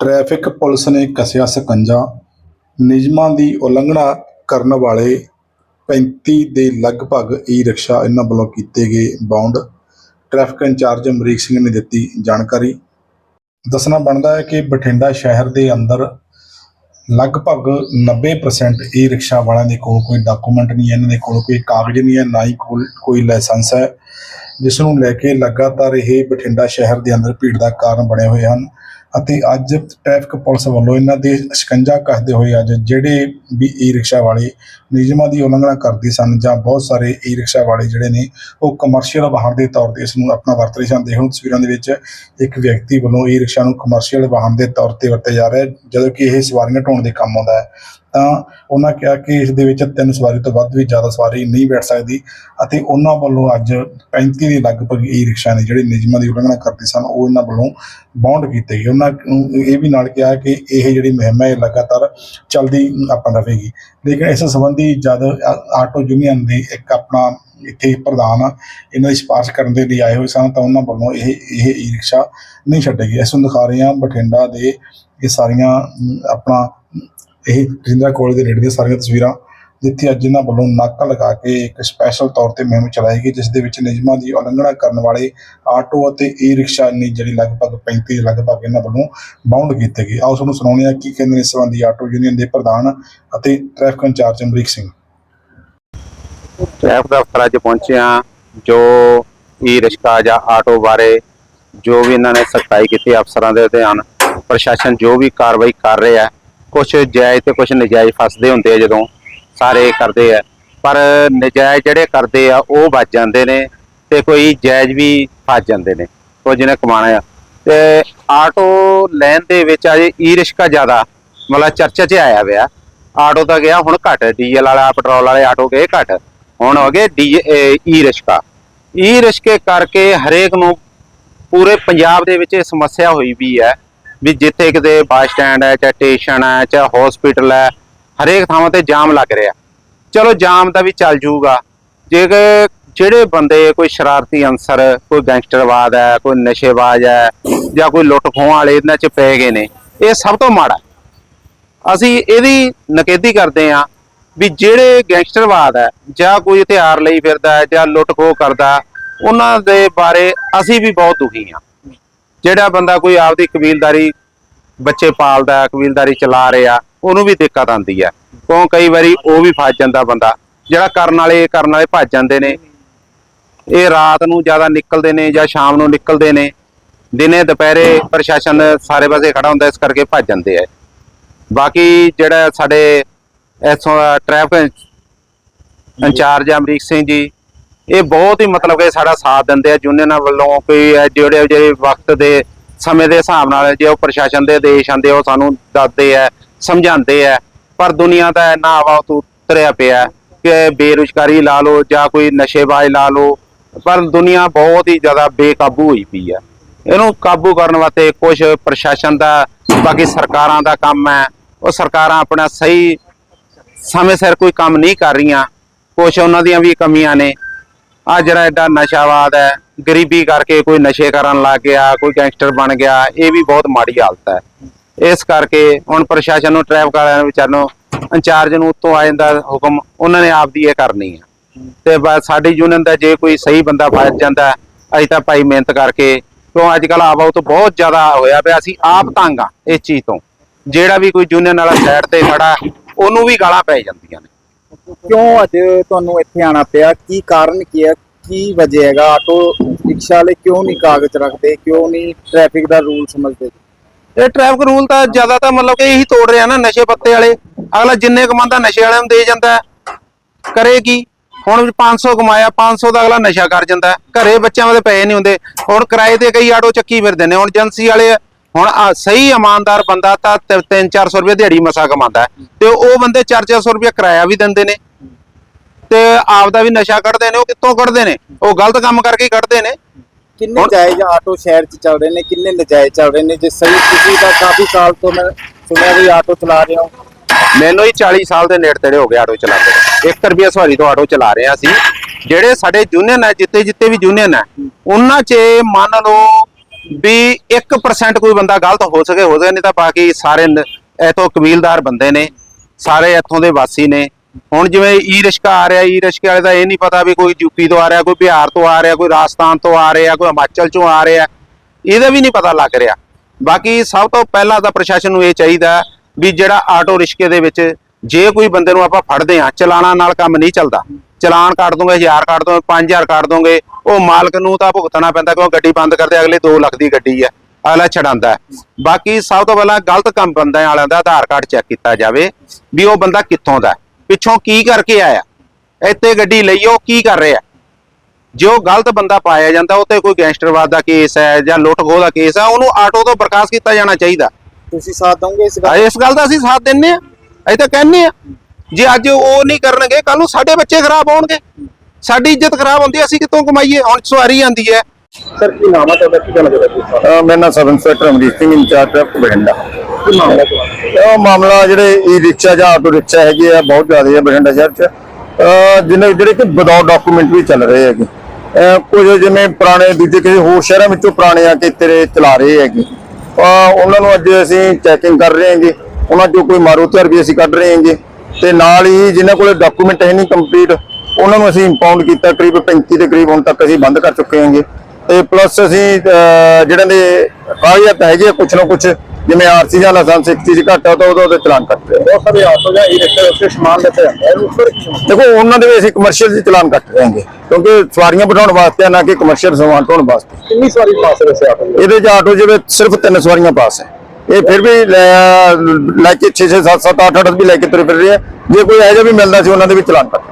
Traffic police ਨੇ ਕੱਸਿਆ ਸਕੰਜਾ। ਨਿਯਮਾਂ ਦੀ ਉਲੰਘਣਾ ਕਰਨ ਵਾਲੇ 35 ਦੇ ਲਗਭਗ ਈ ਰਿਕਸ਼ਾ ਇਹਨਾਂ ਵੱਲੋਂ ਕੀਤੇ ਗਏ bound. Traffic incharge Amrik Singh ਨੇ ਦਿੱਤੀ ਜਾਣਕਾਰੀ। ਦੱਸਣਾ ਬਣਦਾ ਹੈ ਕਿ ਬਠਿੰਡਾ ਸ਼ਹਿਰ ਦੇ ਅੰਦਰ ਲਗਭਗ 90% ਈ ਰਿਕਸ਼ਾ ਵਾਲਿਆਂ ਦੇ ਕੋਲ ਕੋਈ ਡਾਕੂਮੈਂਟ ਨਹੀਂ ਹੈ, ਇਹਨਾਂ ਦੇ ਕੋਲ ਕੋਈ ਕਾਗਜ਼ ਨਹੀਂ ਹੈ, ਨਾ ਹੀ ਕੋਲ ਕੋਈ ਲਾਇਸੈਂਸ ਹੈ। ਜਿਸ ਨੂੰ ਲੈ ਕੇ ਲਗਾਤਾਰ ਇਹ ਬਠਿੰਡਾ ਸ਼ਹਿਰ ਦੇ ਅੰਦਰ ਭੀੜ ਦਾ ਕਾਰਨ ਬਣੇ ਹੋਏ ਹਨ। ਅਤੇ ਅੱਜ ਟ੍ਰੈਫਿਕ ਪੁਲਿਸ ਵੱਲੋਂ ਇਹਨਾਂ ਦੇ ਸ਼ਿਕੰਜਾ ਕੱਸਦੇ ਹੋਏ ਅੱਜ ਜਿਹੜੇ ਵੀ ਈ ਰਿਕਸ਼ਾ ਵਾਲੇ ਨਿਯਮਾਂ ਦੀ ਉਲੰਘਣਾ ਕਰਦੇ ਸਨ ਜਾਂ ਬਹੁਤ ਸਾਰੇ ਈ ਰਿਕਸ਼ਾ ਵਾਲੇ ਜਿਹੜੇ ਨੇ, ਉਹ ਕਮਰਸ਼ੀਅਲ ਵਾਹਨ ਦੇ ਤੌਰ ਤੇ ਇਸ ਨੂੰ ਆਪਣਾ ਵਰਤ ਰਹੇ ਸਨ। ਦੇਖੋ, ਤਸਵੀਰਾਂ ਦੇ ਵਿੱਚ ਇੱਕ ਵਿਅਕਤੀ ਵੱਲੋਂ ਈ ਰਿਕਸ਼ਾ ਨੂੰ ਕਮਰਸ਼ੀਅਲ ਵਾਹਨ ਦੇ ਤੌਰ ਤੇ ਵਰਤਿਆ ਜਾ ਰਿਹਾ ਹੈ, ਜਦੋਂ ਕਿ ਇਹ ਸਵਾਰੀਆਂ ਢੋਣ ਦੇ ਕੰਮ ਆਉਂਦਾ ਹੈ। ਤਾਂ ਉਹਨਾਂ ਕਿਹਾ ਕਿ ਇਸ ਦੇ ਵਿੱਚ ਤਿੰਨ ਸਵਾਰੀ ਤੋਂ ਵੱਧ ਵੀ ਜ਼ਿਆਦਾ ਸਵਾਰੀ ਨਹੀਂ ਬੈਠ ਸਕਦੀ ਅਤੇ ਉਹਨਾਂ ਵੱਲੋਂ ਅੱਜ 35 ਦੇ ਲਗਭਗ ਈ ਰਿਕਸ਼ਾ ਨੇ ਜਿਹੜੇ ਨਿਯਮਾਂ ਦੀ ਉਲੰਘਣਾ ਕਰਦੇ ਸਨ, ਉਹ ਇਹਨਾਂ ਵੱਲੋਂ ਬਾਉਂਡ ਕੀਤੇ ਗਏ। ਉਹਨਾਂ ਇਹ ਵੀ ਨਾਲ ਕਿਹਾ ਕਿ ਇਹ ਜਿਹੜੀ ਮੁਹਿੰਮ ਹੈ ਇਹ ਲਗਾਤਾਰ ਚੱਲਦੀ ਆਪਾਂ ਰਹੇਗੀ ਲੇਕਿਨ ਇਸ ਸੰਬੰਧੀ ਜਦ ਆਟੋ ਯੂਨੀਅਨ ਦੇ ਇੱਕ ਆਪਣਾ ਇੱਥੇ ਪ੍ਰਧਾਨ ਇਹਨਾਂ ਦੀ ਸਿਫਾਰਿਸ਼ ਕਰਨ ਦੇ ਲਈ ਆਏ ਹੋਏ ਸਨ, ਤਾਂ ਉਹਨਾਂ ਵੱਲੋਂ ਇਹ ਇਹ ਈ ਰਿਕਸ਼ਾ ਨਹੀਂ ਛੱਡੇਗੀ ਇਸ ਨੂੰ ਦਿਖਾ ਰਹੇ ਹਾਂ ਬਠਿੰਡਾ ਦੇ ਇਹ ਸਾਰੀਆਂ ਆਪਣਾ ਇਹ ਜਿੰਦਰਾ ਕਾਲਜ ਦੇ ਨੇੜੇ ਦੀਆਂ ਸਾਰੀਆਂ ਤਸਵੀਰਾਂ, ਜਿੱਥੇ ਅੱਜ ਇਹਨਾਂ ਵੱਲੋਂ ਨਾਕਾ ਲਗਾ ਕੇ ਇੱਕ ਸਪੈਸ਼ਲ ਤੌਰ ਤੇ ਮੁਹਿੰਮ ਚਲਾਈ ਗਈ, ਜਿਸ ਦੇ ਵਿੱਚ ਨਿਯਮਾਂ ਦੀ ਉਲੰਘਣਾ ਕਰਨ ਵਾਲੇ ਆਟੋ ਅਤੇ ਈ ਰਿਕਸ਼ਾ ਨੇ ਜਿਹੜੀ ਲਗਭਗ 35 ਲਗਭਗ ਇਹਨਾਂ ਵੱਲੋਂ ਬਾਉਂਡ ਕੀਤੇ ਗਏ। ਆਓ ਤੁਹਾਨੂੰ ਸੁਣਾਉਂਦੇ ਹਾਂ ਕੀ ਕਹਿੰਦੇ ਨੇ ਇਸ ਸੰਬੰਧੀ ਆਟੋ ਯੂਨੀਅਨ ਦੇ ਪ੍ਰਧਾਨ ਅਤੇ traffic incharge Amrik Singh. Traffic ਦਫ਼ਤਰ ਅੱਜ ਪਹੁੰਚੇ ਹਾਂ, ਜੋ ਈ ਰਿਕਸ਼ਾ ਜਾਂ ਆਟੋ ਬਾਰੇ ਜੋ ਵੀ ਇਹਨਾਂ ਨੇ ਸਖਤਾਈ ਕੀਤੀ, ਅਫਸਰਾਂ ਦੇ ਧਿਆਨ, ਪ੍ਰਸ਼ਾਸਨ ਜੋ ਵੀ ਕਾਰਵਾਈ ਕਰ ਰਿਹਾ ਕੁਝ ਜਾਇਜ਼ ਤੇ ਕੁਝ ਨਜਾਇਜ਼ ਫਸਦੇ ਹੁੰਦੇ ਆ ਜਦੋਂ ਸਾਰੇ ਕਰਦੇ ਆ। ਪਰ ਨਜਾਇਜ਼ ਜਿਹੜੇ ਕਰਦੇ ਆ, ਉਹ ਬਚ ਜਾਂਦੇ ਨੇ ਤੇ ਕੋਈ ਜਾਇਜ਼ ਵੀ ਫਸ ਜਾਂਦੇ ਨੇ, ਕੁਝ ਜਿਹਨੇ ਕਮਾਣਾ ਆ। ਤੇ ਆਟੋ ਲੈਣ ਦੇ ਵਿੱਚ ਅਜੇ ਈ ਰਿਸ਼ਕਾ ਜ਼ਿਆਦਾ, ਮਤਲਬ ਚਰਚਾ 'ਚ ਆਇਆ ਹੋਇਆ ਆਟੋ ਤਾਂ ਗਿਆ, ਹੁਣ ਘਟ, ਡੀਜ਼ਲ ਵਾਲਾ, ਪੈਟਰੋਲ ਵਾਲੇ ਆਟੋ ਗਏ ਘਟ। ਹੁਣ ਹੋ ਗਏ ਡੀ ਈ ਰਿਸ਼ਕਾ ਈ ਰਿਕਸ਼ੇ ਕਰਕੇ ਹਰੇਕ ਨੂੰ ਪੂਰੇ ਪੰਜਾਬ ਦੇ ਵਿੱਚ ਇਹ ਸਮੱਸਿਆ ਹੋਈ ਵੀ ਹੈ ਵੀ ਜਿੱਥੇ ਕਿਤੇ ਬੱਸ ਸਟੈਂਡ ਹੈ, ਚਾਹੇ ਸਟੇਸ਼ਨ ਹੈ, ਚਾਹੇ ਹਸਪੀਟਲ ਹੈ, ਹਰੇਕ ਥਾਵਾਂ ਤੇ ਜਾਮ ਲੱਗ ਰਿਹਾ। ਚਲੋ ਜਾਮ ਦਾ ਵੀ ਚੱਲ ਜੂਗਾ ਜੇ ਜਿਹੜੇ ਬੰਦੇ, ਕੋਈ ਸ਼ਰਾਰਤੀ ਅਨਸਰ, ਕੋਈ ਗੈਂਗਸਟਰਵਾਦ ਹੈ, ਕੋਈ ਨਸ਼ੇਬਾਜ਼ ਹੈ, ਜਾਂ ਕੋਈ ਲੁੱਟ ਖੋਹ ਵਾਲੇ ਇਹਨਾਂ 'ਚ ਪੈ ਗਏ ਨੇ, ਇਹ ਸਭ ਤੋਂ ਮਾੜਾ ਅਸੀਂ ਇਹਦੀ ਨਕੇਦੀ ਕਰਦੇ ਹਾਂ ਵੀ ਜਿਹੜੇ ਗੈਂਗਸਟਰਵਾਦ ਹੈ, ਜਾਂ ਕੋਈ ਹਥਿਆਰ ਲਈ ਫਿਰਦਾ ਹੈ, ਜਾਂ ਲੁੱਟ ਖੋਹ ਕਰਦਾ, ਉਹਨਾਂ ਦੇ ਬਾਰੇ ਅਸੀਂ ਵੀ ਬਹੁਤ ਦੁਖੀ ਹਾਂ। ਜਿਹੜਾ ਬੰਦਾ ਕੋਈ ਆਪਦੀ ਕਬੀਲਦਾਰੀ ਬੱਚੇ ਪਾਲਦਾ, ਕਬੀਲਦਾਰੀ ਚਲਾ ਰਿਹਾ, ਉਹਨੂੰ ਵੀ ਦਿੱਕਤ ਆਉਂਦੀ ਹੈ। ਕਿਉਂ? ਕਈ ਵਾਰੀ ਉਹ ਵੀ ਫਸ ਜਾਂਦਾ ਬੰਦਾ, ਜਿਹੜਾ ਕਰਨ ਵਾਲੇ ਕਰਨ ਵਾਲੇ ਭੱਜ ਜਾਂਦੇ ਨੇ। ਇਹ ਰਾਤ ਨੂੰ ਜ਼ਿਆਦਾ ਨਿਕਲਦੇ ਨੇ ਜਾਂ ਸ਼ਾਮ ਨੂੰ ਨਿਕਲਦੇ ਨੇ। ਦਿਨੇ, ਦੁਪਹਿਰੇ ਪ੍ਰਸ਼ਾਸਨ ਸਾਰੇ ਪਾਸੇ ਖੜਾ ਹੁੰਦਾ, ਇਸ ਕਰਕੇ ਭੱਜ ਜਾਂਦੇ ਆ। ਬਾਕੀ ਜਿਹੜਾ ਸਾਡੇ ਇੱਥੋਂ ਦਾ ਟ੍ਰੈਫਿਕ ਇੰਚਾਰਜ ਅਮਰੀਕ ਸਿੰਘ ਜੀ ਇਹ ਬਹੁਤ ਹੀ ਮਤਲਬ ਕਿ ਸਾਡਾ ਸਾਥ ਦਿੰਦੇ ਆ ਯੂਨੀਅਨਾਂ ਵੱਲੋਂ ਕੋਈ ਜਿਹੜੇ ਜਿਹੜੇ ਵਕਤ ਦੇ ਸਮੇਂ ਦੇ ਹਿਸਾਬ ਨਾਲ ਜੇ ਉਹ ਪ੍ਰਸ਼ਾਸਨ ਦੇ ਆਦੇਸ਼ ਆਉਂਦੇ ਉਹ ਸਾਨੂੰ ਦੱਸਦੇ ਆ, ਸਮਝਾਉਂਦੇ ਆ, ਪਰ ਦੁਨੀਆ ਦਾ ਇੰਨਾ ਆਵਾ ਉਤਰਿਆ ਪਿਆ ਕਿ ਬੇਰੁਜ਼ਗਾਰੀ ਲਾ ਲਓ ਜਾਂ ਕੋਈ ਨਸ਼ੇਬਾਜ਼ ਲਾ ਲਓ, ਪਰ ਦੁਨੀਆ ਬਹੁਤ ਹੀ ਜ਼ਿਆਦਾ ਬੇਕਾਬੂ ਹੋਈ ਪਈ ਆ। ਇਹਨੂੰ ਕਾਬੂ ਕਰਨ ਵਾਸਤੇ ਕੁਝ ਪ੍ਰਸ਼ਾਸਨ ਦਾ, ਬਾਕੀ ਸਰਕਾਰਾਂ ਦਾ ਕੰਮ ਹੈ। ਉਹ ਸਰਕਾਰਾਂ ਆਪਣਾ ਸਹੀ ਸਮੇਂ ਸਿਰ ਕੋਈ ਕੰਮ ਨਹੀਂ ਕਰ ਰਹੀਆਂ ਕੁਝ ਉਹਨਾਂ ਦੀਆਂ ਵੀ ਕਮੀਆਂ ਨੇ। ਆ ਜਿਹੜਾ ਐਡਾ ਨਸ਼ਾਵਾਦ ਹੈ, ਗਰੀਬੀ ਕਰਕੇ ਕੋਈ ਨਸ਼ੇ ਕਰਨ ਲੱਗ ਗਿਆ, ਕੋਈ ਗੈਂਗਸਟਰ ਬਣ ਗਿਆ, ਇਹ ਵੀ ਬਹੁਤ ਮਾੜੀ ਹਾਲਤ ਹੈ। ਇਸ ਕਰਕੇ ਹੁਣ ਪ੍ਰਸ਼ਾਸਨ ਨੂੰ, ਟ੍ਰੈਫਿਕ ਵਾਲਿਆਂ ਨੂੰ ਵਿਚਾਰ ਨੂੰ ਇੰਚਾਰਜ ਨੂੰ ਉੱਤੋਂ ਆ ਜਾਂਦਾ ਹੁਕਮ, ਉਹਨਾਂ ਨੇ ਆਪਦੀ ਇਹ ਕਰਨੀ ਹੈ। ਤੇ ਬਸ ਸਾਡੀ ਯੂਨੀਅਨ ਦਾ ਜੇ ਕੋਈ ਸਹੀ ਬੰਦਾ ਫਸ ਜਾਂਦਾ, ਅਸੀਂ ਤਾਂ ਭਾਈ ਮਿਹਨਤ ਕਰਕੇ, ਕਿਉਂ ਅੱਜ ਕੱਲ ਆਵਾਉ ਤੋਂ ਬਹੁਤ ਜ਼ਿਆਦਾ ਹੋਇਆ ਪਿਆ, ਅਸੀਂ ਆਪ ਤੰਗ ਆ ਇਸ ਚੀਜ਼ ਤੋਂ। ਜਿਹੜਾ ਵੀ ਕੋਈ ਯੂਨੀਅਨ ਵਾਲਾ ਸਾਈਡ ਤੇ ਖੜਾ, ਉਹਨੂੰ ਵੀ ਗਾਲਾਂ ਪੈ ਜਾਂਦੀਆਂ ਨੇ। ਕਿਉਂ ਅੱਜ ਤੁਹਾਨੂੰ ਇੱਥੇ ਆਣਾ ਪਿਆ? ਕੀ ਕਾਰਨ ਕੀ ਹੈ? ਕੀ ਵਜ੍ਹਾ ਹੈਗਾ? ਆਟੋ ਰਿਕਸ਼ਾ ਵਾਲੇ ਕਿਉਂ ਨਹੀਂ ਕਾਗਜ਼ ਰੱਖਦੇ? ਕਿਉਂ ਨਹੀਂ ਟ੍ਰੈਫਿਕ ਦਾ ਰੂਲ ਸਮਝਦੇ? ਇਹ ਟ੍ਰੈਫਿਕ ਰੂਲ ਤਾਂ ਜ਼ਿਆਦਾ ਤਾਂ ਮਤਲਬ ਕਿ ਇਹੀ ਤੋੜ ਰਿਹਾ ਨਾ ਨਸ਼ੇ ਪੱਤੇ ਵਾਲੇ। ਅਗਲਾ ਜਿੰਨੇ ਕਮਾਉਂਦਾ ਨਸ਼ੇ ਵਾਲਿਆਂ ਨੂੰ ਦੇ ਜਾਂਦਾ ਕਰੇ ਕੀ? ਹੁਣ 500 ਕਮਾਇਆ 500 ਦਾ ਅਗਲਾ ਨਸ਼ਾ ਕਰ ਜਾਂਦਾ ਘਰੇ ਬੱਚਿਆਂ ਦੇ ਪੈਸੇ ਨਹੀਂ ਹੁੰਦੇ। ਹੁਣ ਕਿਰਾਏ ਤੇ ਕਈ ਆਟੋ ਚੱਕੀ ਫਿਰਦੇ ਨੇ। ਹੁਣ ਏਜੰਸੀ ਵਾਲੇ ਹੁਣ ਆ- ਸਹੀ ਇਮਾਨਦਾਰ ਬੰਦਾ ਤਾਂ 3-400 ਰੁਪਏ ਦਿਹਾੜੀ ਮਸਾ ਕਮਾਉਂਦਾ ਤੇ ਉਹ ਬੰਦੇ 4-400 ਰੁਪਏ ਕਿਰਾਇਆ ਵੀ ਦਿੰਦੇ ਨੇ। ਤੇ ਆਪਦਾ ਵੀ ਨਸ਼ਾ ਕੱਢਦੇ ਨੇ ਉਹ ਕਿੱਥੋਂ ਕੱਢਦੇ ਨੇ? ਉਹ ਗਲਤ ਕੰਮ ਕਰਕੇ ਹੀ ਕੱਢਦੇ ਨੇ। ਕਿੰਨੇ ਜਾਇਜ਼ ਆਟੋ ਸ਼ਹਿਰ 'ਚ ਚੱਲ ਰਹੇ ਨੇ ਕਿੰਨੇ ਨਜਾਇਜ਼ ਚੱਲ ਰਹੇ ਨੇ? ਜੇ ਸਹੀ ਤੁਸੀਂ ਤਾਂ ਕਾਫੀ ਸਾਲ ਤੋਂ ਮੈਂ ਸੁਣਿਆ ਵੀ ਆਟੋ ਚਲਾ ਰਹੇ ਹੋ। ਮੈਨੂੰ ਹੀ 40 ਸਾਲ ਦੇ ਨੇੜੇ ਤੇੜੇ ਹੋ ਗਏ ਆਟੋ ਚਲਾਉਂਦੇ 1 ਰੁਪਿਆ ਸਵਾਰੀ ਤੋਂ ਆਟੋ ਚਲਾ ਰਿਹਾ ਸੀ ਜਿਹੜੇ ਸਾਡੇ ਯੂਨੀਅਨ ਹੈ ਜਿੱਤੇ ਜਿੱਤੇ ਵੀ ਯੂਨੀਅਨ ਹੈ ਉਹਨਾਂ 'ਚ ਮੰਨ ਲਓ ਵੀ 1% ਕੋਈ ਬੰਦਾ ਗਲਤ ਹੋ ਸਕੇ ਹੋ ਸਕੇ, ਨਹੀਂ ਤਾਂ ਬਾਕੀ ਸਾਰੇ ਨ- ਇੱਥੋਂ ਕਬੀਲਦਾਰ ਬੰਦੇ ਨੇ, ਸਾਰੇ ਇੱਥੋਂ ਦੇ ਵਾਸੀ ਨੇ। ਹੁਣ ਜਿਵੇਂ ਈ ਰਿਸ਼ਕਾ ਆ ਰਿਹਾ ਈ ਰਿਸ਼ਕੇ ਵਾਲੇ ਦਾ ਇਹ ਨਹੀਂ ਪਤਾ ਵੀ ਕੋਈ ਯੂਪੀ ਤੋਂ ਆ ਰਿਹਾ, ਕੋਈ ਬਿਹਾਰ ਤੋਂ ਆ ਰਿਹਾ, ਕੋਈ ਰਾਜਸਥਾਨ ਤੋਂ ਆ ਰਿਹਾ, ਕੋਈ ਹਿਮਾਚਲ ਚੋਂ ਆ ਰਿਹਾ। ਇਹਦਾ ਵੀ ਨਹੀਂ ਪਤਾ ਲੱਗ ਰਿਹਾ। ਬਾਕੀ ਸਭ ਤੋਂ ਪਹਿਲਾਂ ਤਾਂ ਪ੍ਰਸ਼ਾਸਨ ਨੂੰ ਇਹ ਚਾਹੀਦਾ ਵੀ ਜਿਹੜਾ ਆਟੋ ਰਿਸ਼ਕੇ ਦੇ ਵਿੱਚ ਜੇ ਕੋਈ ਬੰਦੇ ਨੂੰ ਆਪਾਂ ਫੜਦੇ ਆ ਚਲਾਣਾ ਨਾਲ ਕੰਮ ਨਹੀਂ ਚੱਲਦਾ। ਚਲਾਨ ਕੱਟ ਦੋਗੇ 1000 ਕੱਟ ਦੋਗੇ 5000 ਕੱਟ ਦੋਗੇ ਉਹ ਮਾਲਕ ਨੂੰ ਤਾਂ ਭੁਗਤਣਾ ਪੈਂਦਾ ਕਿਉਂ? ਗੱਡੀ ਬੰਦ ਕਰਦੇ ਅਗਲੇ 2 ਲੱਖ ਦੀ ਗੱਡੀ ਹੈ ਅਗਲਾ ਛਡਾਂਦਾ ਹੈ। ਬਾਕੀ ਸਭ ਤੋਂ ਪਹਿਲਾਂ ਗਲਤ ਕੰਮ ਬੰਦਿਆਂ ਵਾਲਿਆਂ ਦਾ ਆਧਾਰ ਕਾਰਡ ਚੈੱਕ ਕੀਤਾ ਜਾਵੇ ਵੀ ਉਹ ਬੰਦਾ ਕਿੱਥੋਂ ਦਾ ਪਿੱਛੋਂ ਕੀ ਕਰਕੇ ਆਇਆ ਇੱਥੇ ਗੱਡੀ ਲਈ ਉਹ ਕੀ ਕਰ ਰਿਹਾ ਜੋ ਗਲਤ ਬੰਦਾ ਪਾਇਆ ਜਾਂਦਾ ਉਹ ਤੇ ਕੋਈ ਗੈਂਗਸਟਰਵਾਦ ਦਾ ਕੇਸ ਹੈ ਜਾਂ ਲੁੱਟ ਖੋਹ ਦਾ ਕੇਸ ਹੈ ਉਹਨੂੰ ਆਟੋ ਤੋਂ ਬਰਖਾਸਤ ਕੀਤਾ ਜਾਣਾ ਚਾਹੀਦਾ। ਤੁਸੀਂ ਸਾਥ ਦਵੋਗੇ ਇਸ ਗੱਲ ਇਸ ਗੱਲ ਦਾ ਅਸੀਂ ਸਾਥ ਦਿੰਨੇ ਆ ਅਸੀਂ ਤਾਂ ਕਹਿੰਨੇ ਆ ਜੇ ਅੱਜ ਉਹ ਨਹੀਂ ਕਰਨਗੇ ਕੱਲ ਨੂੰ ਸਾਡੇ ਬੱਚੇ ਖਰਾਬ ਹੋਣਗੇ। ਸਾਡੀ ਇੱਜ਼ਤ ਖਰਾਬ ਹੁੰਦੀ ਅਸੀਂ ਕਿੱਥੋਂ ਕਮਾਈਏ? ਹੁਣ ਸਵਾਰੀ ਆਂਦੀ ਹੈ। ਸਰ ਕੀ ਨਾਮ ਹੈ ਤੁਹਾਡਾ? ਕੀ ਕਹਿਣਾ ਚਾਹੁੰਦੇ ਮੇਰਾ ਨਾਮ sub inspector Amrik Singh incharge traffic Bathinda. ਕੀ ਮਾਮਲਾ ਇਹ ਮਾਮਲਾ ਜਿਹੜੇ ਈ ਰਿਕਸ਼ਾ ਜਾਂ ਆਟੋ ਰਿਕਸ਼ਾ ਹੈਗੇ ਆ ਬਹੁਤ ਜ਼ਿਆਦਾ ਹੈ ਬਠਿੰਡਾ ਸ਼ਹਿਰ 'ਚ। ਜਿਹਨੇ ਜਿਹੜੇ ਕਿ ਵਿਦਆਊਟ ਡਾਕੂਮੈਂਟ ਵੀ ਚੱਲ ਰਹੇ ਹੈਗੇ। ਕੁਝ ਜਿਵੇਂ ਪੁਰਾਣੇ ਦੂਜੇ ਕਿਸੇ ਹੋਰ ਸ਼ਹਿਰਾਂ ਵਿੱਚੋਂ ਪੁਰਾਣੇ ਆ ਕੇ ਤੇਰੇ ਚਲਾ ਰਹੇ ਹੈਗੇ। ਉਹਨਾਂ ਨੂੰ ਅੱਜ ਅਸੀਂ ਚੈਕਿੰਗ ਕਰ ਰਹੇ ਹਾਂਗੇ। ਉਹਨਾਂ 'ਚੋਂ ਕੋਈ ਮਾਰੂ ਹਥਿਆਰ ਵੀ ਅਸੀਂ ਕੱਢ ਰਹੇ ਹਾਂਗੇ। ਤੇ ਨਾਲ ਹੀ ਜਿਨ੍ਹਾਂ ਕੋਲੇ ਡਾਕੂਮੈਂਟ ਹੈ ਨਹੀਂ ਕੰਪਲੀਟ ਉਹਨਾਂ ਨੂੰ ਅਸੀਂ ਇੰਪਾਊਂਡ ਕੀਤਾ ਕਰੀਬ 35 ਦੇ ਕਰੀਬ ਹੁਣ ਤੱਕ ਅਸੀਂ ਬੰਦ ਕਰ ਚੁੱਕੇ ਹਾਂਗੇ ਤੇ ਪਲੱਸ ਅਸੀਂ ਜਿਹੜੇ ਦੇ ਕਾਗਜ਼ਾਤ ਹੈਗੇ ਕੁਛ ਨਾ ਕੁਛ ਜਿਵੇਂ ਆਰਸੀ ਜਾਂ ਲਾਇਸੈਂਸ ਇੱਕ ਚੀਜ਼ ਘੱਟ ਆ ਤਾਂ ਉਹਦਾ ਉਹਦੇ ਚਲਾਨ ਕੱਟ ਰਹੇ ਆ। ਬਹੁਤ ਸਾਰੇ ਆਟੋ ਜਾਂ ਈ ਰਿਕਸ਼ਾ ਉੱਤੇ ਸਮਾਨ ਲੱਗਾ ਜਾਂਦਾ ਦੇਖੋ ਉਹਨਾਂ ਦੇ ਵੀ ਅਸੀਂ ਕਮਰਸ਼ੀਅਲ ਦੇ ਚਲਾਨ ਕੱਟ ਰਹੇ ਹਾਂਗੇ ਕਿਉਂਕਿ ਸਵਾਰੀਆਂ ਬਿਠਾਉਣ ਵਾਸਤੇ ਨਾ ਕਿ ਕਮਰਸ਼ੀਅਲ ਸਮਾਨ ਢੋਣ ਵਾਸਤੇ ਕਿੰਨੀ ਸਵਾਰੀ ਪਾਸ ਹੈ ਵੈਸੇ ਆਟੋ ਦੇ? ਇਹਦੇ 'ਚ ਆਟੋ ਜਿਵੇਂ ਸਿਰਫ ਤਿੰਨ ਸਵਾਰੀਆਂ ਪਾਸ ਹੈ ਇਹ ਫਿਰ ਵੀ ਲੈ ਕੇ 6 6 7 7 8 8 ਵੀ ਲੈ ਕੇ ਤੁਰੇ ਫਿਰ ਰਹੇ ਆ। ਜੇ ਕੋਈ ਇਹੋ ਜਿਹਾ ਵੀ ਮਿਲਦਾ ਸੀ, ਉਹਨਾਂ ਦੇ ਵੀ ਚਲਾਨ ਕੱਟ